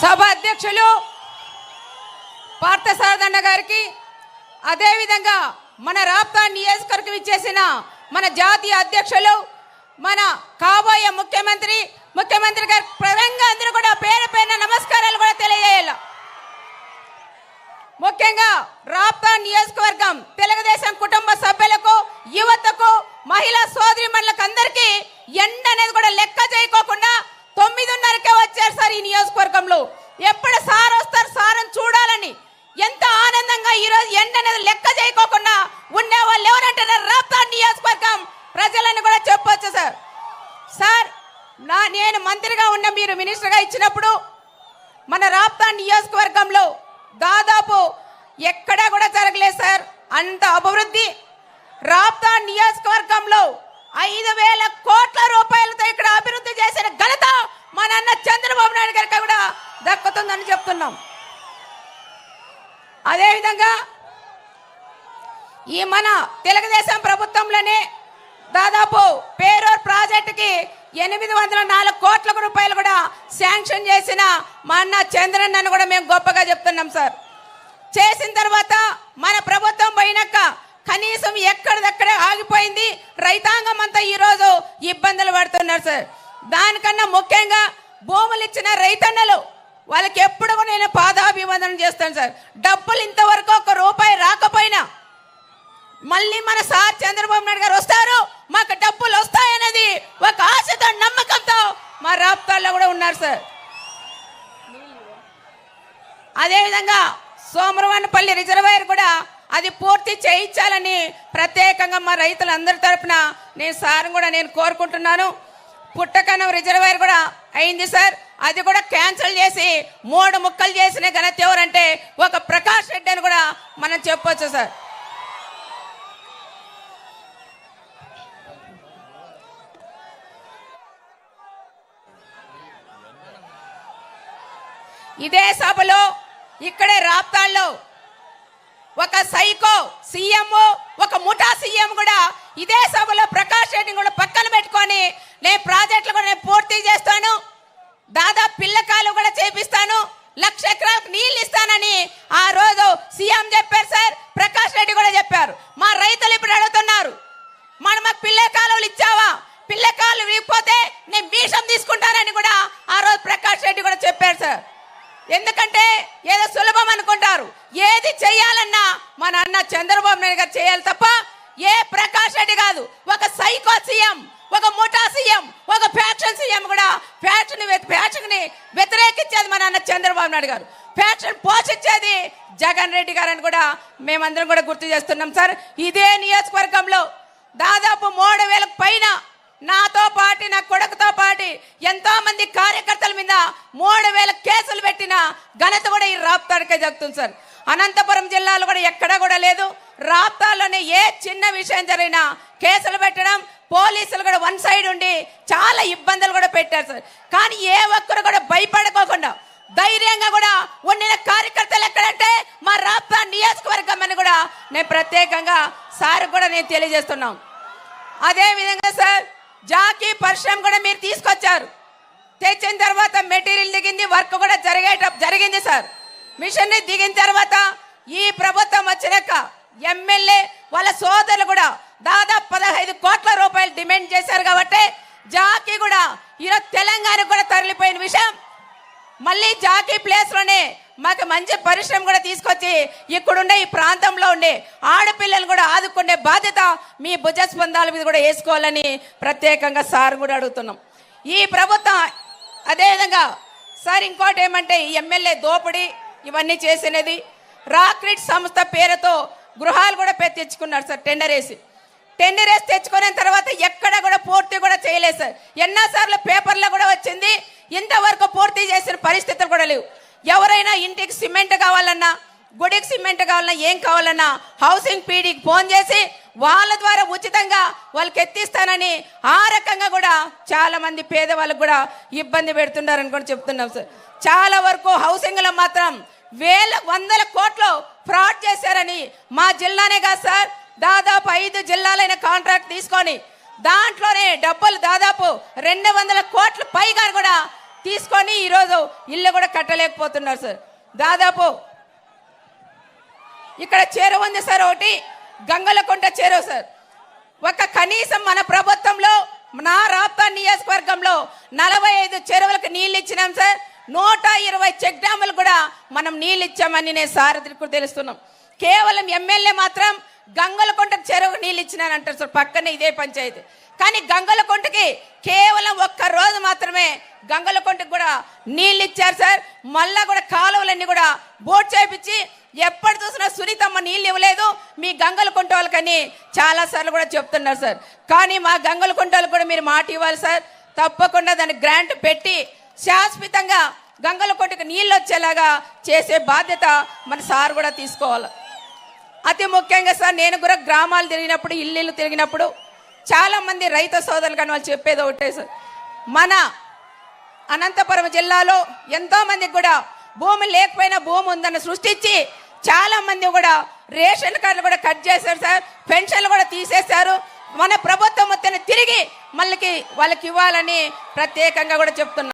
సభ అధ్యక్షులు పార్థసారదన్న గారికి అదేవిధంగా మన రాప్తా నియోజకవర్గం ఇచ్చేసిన మన జాతీయ అధ్యక్షులు మన కాబోయే ముఖ్యమంత్రి ముఖ్యమంత్రి గారి పరంగా అందరూ కూడా పేరు పేరున నమస్కారాలు కూడా తెలియజేయాలి. ముఖ్యంగా రాప్తా నియోజకవర్గం తెలుగుదేశం కుటుంబ సభ్యులకు యువతకు మహిళా సోదరి అందరికీ ఎండ అనేది కూడా లెక్క చేయకోకుండా తొమ్మిదిన్నరకే వచ్చారు సార్ ఈ నియోజకవర్గంలో ఎప్పుడు సార్ వస్తారు సార్ అని చూడాలని ఎంత ఈరోజు ఈ రోజు ఎండ అనేది లెక్క చేయకోకుండా ఉండే వాళ్ళు ఎవరంటే రాప్తా నియోజకవర్గం. ప్రజలను కూడా చెప్పొచ్చు సార్ సార్ నా నేను మంత్రిగా ఉన్న మీరు మినిస్టర్గా ఇచ్చినప్పుడు మన రాప్తా నియోజకవర్గంలో దాదాపు ఎక్కడా కూడా జరగలేదు సార్ అంత అభివృద్ధి. రాప్తా నియోజకవర్గంలో ఐదు వేల కోట్ల రూపాయలతో ఇక్కడ అభివృద్ధి చేసిన ఘనత మా నాన్న చంద్రబాబు నాయుడు గారికి కూడా దక్కుతుందని చెప్తున్నాం అదేవిధంగా ఈ మన తెలుగుదేశం ప్రభుత్వంలోనే దాదాపు పేరూర్ ప్రాజెక్టుకి ఎనిమిది వందల నాలుగు కోట్ల రూపాయలు కూడా శాంక్షన్ చేసిన మా అన్న చంద్రన్ అని కూడా మేము గొప్పగా చెప్తున్నాం సార్. చేసిన తర్వాత మన ప్రభుత్వం పోయినాక కనీసం ఎక్కడిదక్కడే ఆగిపోయింది. రైతాంగం అంతా ఈరోజు ఇబ్బందులు పడుతున్నారు సార్. దానికన్నా ముఖ్యంగా భూములు ఇచ్చిన రైతన్నలు వాళ్ళకి ఎప్పుడు నేను పాదాభివందనం చేస్తాను సార్. డబ్బులు ఇంతవరకు ఒక రూపాయి రాకపోయినా మళ్ళీ మన సార్ చంద్రబాబు నాయుడు గారు వస్తారు. మాకు డబ్బులు వస్తాయనేది ఒక ఆశతో నమ్మకంతో మా రాప్తాల్లో కూడా ఉన్నారు సార్. అదేవిధంగా సోమరవనపల్లి రిజర్వాయర్ కూడా అది పూర్తి చేయించాలని ప్రత్యేకంగా మా రైతులందరి తరపున నేను సార్ కూడా నేను కోరుకుంటున్నాను. పుట్టకనం రిజర్వాయర్ కూడా అయింది సార్. అది కూడా క్యాన్సిల్ చేసి మూడు ముక్కలు చేసిన ఘనత ఎవరంటే ఒక ప్రకాష్ రెడ్డి అని కూడా మనం చెప్పొచ్చు సార్. ఇదే సభలో ఇక్కడే రాప్తాల్లో ఒక సైకో సీఎం ఒక ముఠా సీఎం కూడా ఇదే సభలో ప్రకాష్ రెడ్డిని కూడా పక్కన పెట్టుకొని నేను ప్రాజెక్టులు కూడా నేను పూర్తి చేస్తాను దాదాపు పిల్లకాలు కూడా చేపిస్తాను లక్ష ఎకరాలకు నీళ్ళు ఇస్తానని ఆ రోజు సీఎం చెప్పారు సార్ ప్రకాష్ రెడ్డి కూడా చెప్పారు. మా రైతులు ఇప్పుడు అడుగుతున్నారు మన మాకు పిల్ల ఇచ్చావా? పిల్లకాలు ఇవ్వకపోతే నేను భీషం తీసుకుంటానని కూడా ఆ రోజు ప్రకాష్ రెడ్డి కూడా చెప్పారు సార్. ఎందుకంటే ఏదో సులభం అనుకుంటారు. ఏది చేయాలన్నా మన అన్న చంద్రబాబు నాయుడు గారు చేయాలి తప్ప ఏ ప్రకాష్ రెడ్డి కాదు. ఒక సైకో సీఎం ఒక ముఠా సీఎం ఒక ఫ్యాక్షన్ సీఎం కూడా ఫ్యాక్షన్ ఫ్యాక్షన్ని వ్యతిరేకించేది మన అన్న చంద్రబాబు నాయుడు గారు. ఫ్యాక్షన్ పోషించేది జగన్ రెడ్డి గారు అని కూడా మేమందరం కూడా గుర్తు చేస్తున్నాం సార్. ఇదే నియోజకవర్గంలో దాదాపు మూడు వేలకు పైన నాతో పాటి నా కొడుకుతో పాటి ఎంతో మంది కార్యకర్తల మీద మూడు వేల కేసులు పెట్టిన ఘనత కూడా ఈ రాప్తాడికే జరుగుతుంది సార్. అనంతపురం జిల్లాలో కూడా ఎక్కడా కూడా లేదు. రాప్తాల్లోనే ఏ చిన్న విషయం జరిగినా కేసులు పెట్టడం పోలీసులు కూడా వన్ సైడ్ ఉండి చాలా ఇబ్బందులు కూడా పెట్టారు సార్. కానీ ఏ ఒక్కరు కూడా భయపడుకోకుండా ధైర్యంగా కూడా ఉండిన కార్యకర్తలు ఎక్కడంటే మా రాప్తా నియోజకవర్గం అని కూడా నేను ప్రత్యేకంగా సార్ కూడా నేను తెలియజేస్తున్నాం. అదేవిధంగా సార్ జాకీ పరిశ్రమ కూడా మీరు తీసుకొచ్చారు. తెచ్చిన తర్వాత మెటీరియల్ దిగింది వర్క్ కూడా జరిగేట జరిగింది సార్. మిషన్ దిగిన తర్వాత ఈ ప్రభుత్వం వచ్చినాక ఎమ్మెల్యే వాళ్ళ సోదరులు కూడా దాదాపు పదహైదు కోట్ల రూపాయలు డిమాండ్ చేశారు కాబట్టి జాకీ కూడా ఈరోజు తెలంగాణకు కూడా తరలిపోయిన విషయం. మళ్ళీ జాకీ ప్లేస్లోనే మాకు మంచి పరిశ్రమ కూడా తీసుకొచ్చి ఇక్కడుండే ఈ ప్రాంతంలో ఉండే ఆడపిల్లలు కూడా ఆదుకునే బాధ్యత మీ భుజస్పందాల మీద కూడా వేసుకోవాలని ప్రత్యేకంగా సార్ కూడా అడుగుతున్నాం. ఈ ప్రభుత్వం అదేవిధంగా సార్ ఇంకోటి ఏమంటే ఈ ఎమ్మెల్యే దోపిడీ ఇవన్నీ చేసినది. రాక్రిట్ సంస్థ పేరుతో గృహాలు కూడా పె- తెచ్చుకున్నారు సార్ టెండర్ వేసి. టెండర్ వేసి తెచ్చుకున్న తర్వాత ఎక్కడ కూడా పూర్తి కూడా చేయలేదు సార్. ఎన్నోసార్లు పేపర్లో కూడా వచ్చింది. ఇంతవరకు పూర్తి చేసిన పరిస్థితులు కూడా లేవు. ఎవరైనా ఇంటికి సిమెంట్ కావాలన్నా గుడికి సిమెంట్ కావాలన్నా ఏం కావాలన్నా హౌసింగ్ పీడీకి ఫోన్ చేసి వాళ్ళ ద్వారా ఉచితంగా వాళ్ళకి ఎత్తిస్తానని ఆ రకంగా కూడా చాలా మంది పేదవాళ్ళకు కూడా ఇబ్బంది పెడుతున్నారని కూడా చెప్తున్నాం సార్. చాలా వరకు హౌసింగ్లో మాత్రం వేల వందల కోట్లు ఫ్రాడ్ చేశారని మా జిల్లానే కాదు సార్ దాదాపు ఐదు జిల్లాలైన కాంట్రాక్ట్ తీసుకొని దాంట్లోనే డబ్బులు దాదాపు రెండు వందల కోట్ల పైగా కూడా తీసుకొని ఈరోజు ఇల్లు కూడా కట్టలేకపోతున్నారు సార్ దాదాపు ఇక్కడ చెరువు ఉంది సార్ ఒకటి. గంగలకుంట చెరువు సార్ ఒక కనీసం మన ప్రభుత్వంలో నా రాప్తా నియోజకవర్గంలో నలభై ఐదు చెరువులకు నీళ్ళు ఇచ్చినాం సార్ నూట ఇరవై చెక్ డ్యాములు కూడా మనం నీళ్ళు ఇచ్చామని నేను సారథికు తెలుస్తున్నాం. కేవలం ఎమ్మెల్యే మాత్రం గంగలకొండ చెరువు నీళ్ళు ఇచ్చినానంటారు సార్ పక్కనే ఇదే పంచాయతీ. కానీ గంగలకొండకి కేవలం ఒక్క రోజు మాత్రమే గంగలకుంటకి కూడా నీళ్ళు ఇచ్చారు సార్. మళ్ళా కూడా కాలువలన్నీ కూడా బోట్ చేపించి ఎప్పుడు చూసినా సునీతమ్మ నీళ్ళు ఇవ్వలేదు. మీ గంగల కుంట వాళ్ళకని చాలా సార్లు కూడా చెప్తున్నారు సార్. కానీ మా గంగల కుంట కూడా మీరు మాట ఇవ్వాలి సార్. తప్పకుండా దాన్ని గ్రాంట్ పెట్టి శాశ్వతంగా గంగల కుంటకు నీళ్ళు వచ్చేలాగా చేసే బాధ్యత మన సార్ కూడా తీసుకోవాలి. అతి ముఖ్యంగా సార్ నేను కూడా గ్రామాలు తిరిగినప్పుడు ఇల్లు తిరిగినప్పుడు చాలామంది రైతు సోదరులు కానీ వాళ్ళు చెప్పేది ఒకటే సార్. మన అనంతపురం జిల్లాలో ఎంతో మందికి కూడా భూమి లేకపోయినా భూమి ఉందని సృష్టించి చాలా మంది కూడా రేషన్ కార్డులు కూడా కట్ చేశారు సార్ పెన్షన్లు కూడా తీసేశారు. మన ప్రభుత్వం తిరిగి మళ్ళీ వాళ్ళకి ఇవ్వాలని ప్రత్యేకంగా కూడా చెప్తున్నారు